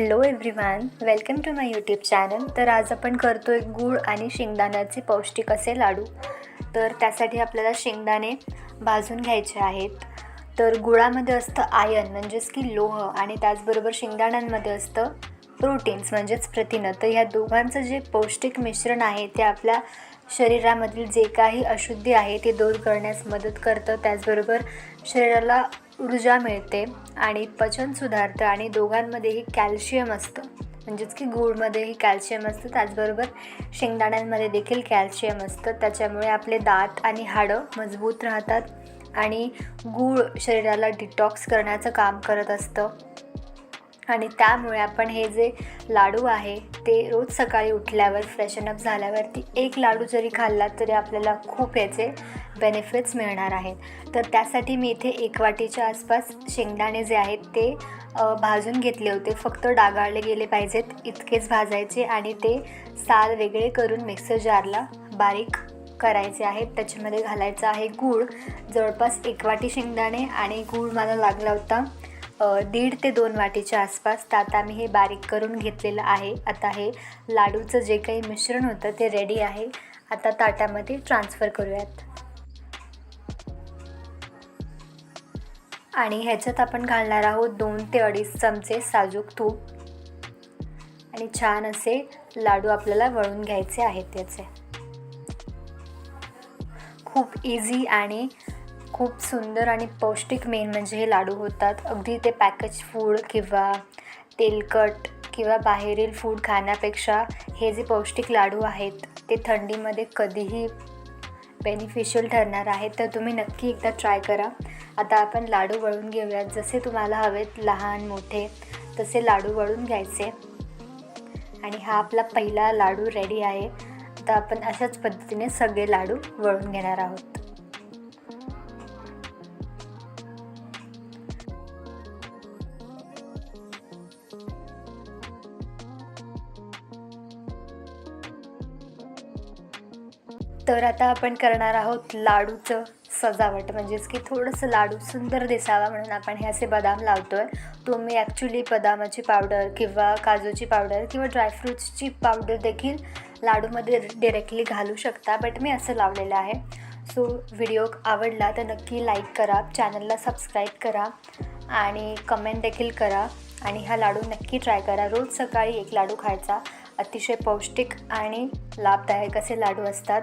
Hello everyone welcome to my YouTube channel तर आज आपण करतो आहे गूळ आणि शेंगदाण्याचे पौष्टिक असे लाडू. तर त्यासाठी आपल्याला शेंगदाणे भाजून घ्यायचे आहेत. तर गुळामध्ये असतं आयन म्हणजेच की लोह आणि त्याचबरोबर शेंगदाण्यांमध्ये असतं प्रोटीन्स म्हणजेच प्रथिनं. तर ह्या दोघांचं जे पौष्टिक मिश्रण आहे ते आपल्या शरीरामधील जे काही अशुद्धी आहे ते दूर करण्यास मदत करतं. त्याचबरोबर शरीराला ऊर्जा मिळते आणि पचन सुधारतं आणि दोघांमध्येही कॅल्शियम असतं. म्हणजेच की गूळमध्येही कॅल्शियम असतं. त्याचबरोबर शेंगदाण्यांमध्ये देखील कॅल्शियम असतं. त्याच्यामुळे आपले दात आणि हाडं मजबूत राहतात आणि गूळ शरीराला डिटॉक्स करण्याचं काम करत असतं. आणि त्यामुळे आपण हे जे लाडू आहे ते रोज सकाळी उठल्यावर फ्रेशनअप झाल्यावरती एक लाडू जरी खाल्ला तरी आपल्याला खूप याचे बेनिफिट्स मिळणार आहेत. तर त्यासाठी मी इथे एक वाटीच्या आसपास शेंगदाणे जे आहेत ते भाजून घेतले होते. फक्त डागाळले गेले पाहिजेत इतकेच भाजायचे आणि ते साल वेगळे करून मिक्सर जारला बारीक करायचे आहेत. त्याच्यामध्ये घालायचं आहे गूळ. जवळपास एक वाटी शेंगदाणे आणि गूळ मला लागला होता. दीड ते दोन वाटीच्या आसपास तर आता मी हे बारीक करून घेतलेलं आहे. आता हे लाडूचं जे काही मिश्रण होतं ते रेडी आहे. आता ताटामध्ये ट्रान्सफर करूयात. आणि ह्याच्यात आपण घालणार आहोत दोन ते अडीच चमचे साजूक तूप. आणि छान असे लाडू आपल्याला वळून घ्यायचे आहेत त्याचे. खूप इझी आणि खूप सुंदर आणि पौष्टिक मेन म्हणजे हे लाडू होतात. अगदी ते पॅकेज फूड किंवा तेलकट किंवा बाहेरील फूड खाण्यापेक्षा हे जे पौष्टिक लाडू आहेत ते थंडीमध्ये कधीही बेनिफिशियल ठरणार आहेत. तर तुम्ही नक्की एकदा ट्राय करा. आता आपण लाडू वळून घेऊयात. जसे तुम्हाला हवेत लहान मोठे तसे लाडू वळून घ्यायचे. आणि हा आपला पहिला लाडू रेडी आहे. आता आपण अशाच पद्धतीने सगळे लाडू वळून घेणार आहोत. तर आता आपण करणार आहोत लाडूचं सजावट. म्हणजेच की थोडंसं लाडू सुंदर दिसावा म्हणून आपण हे असे बदाम लावतो आहे तुम्ही ॲक्च्युली बदामाची पावडर किंवा काजूची पावडर किंवा ड्रायफ्रूट्सची पावडर देखील लाडूमध्ये डिरेक्टली घालू शकता बट मी असं लावलेलं आहे. सो व्हिडिओ आवडला तर नक्की लाईक करा चॅनलला सबस्क्राईब करा आणि कमेंट देखील करा आणि हा लाडू नक्की ट्राय करा. रोज सकाळी एक लाडू खायचा. अतिशय पौष्टिक आणि लाभदायक असे लाडू असतात.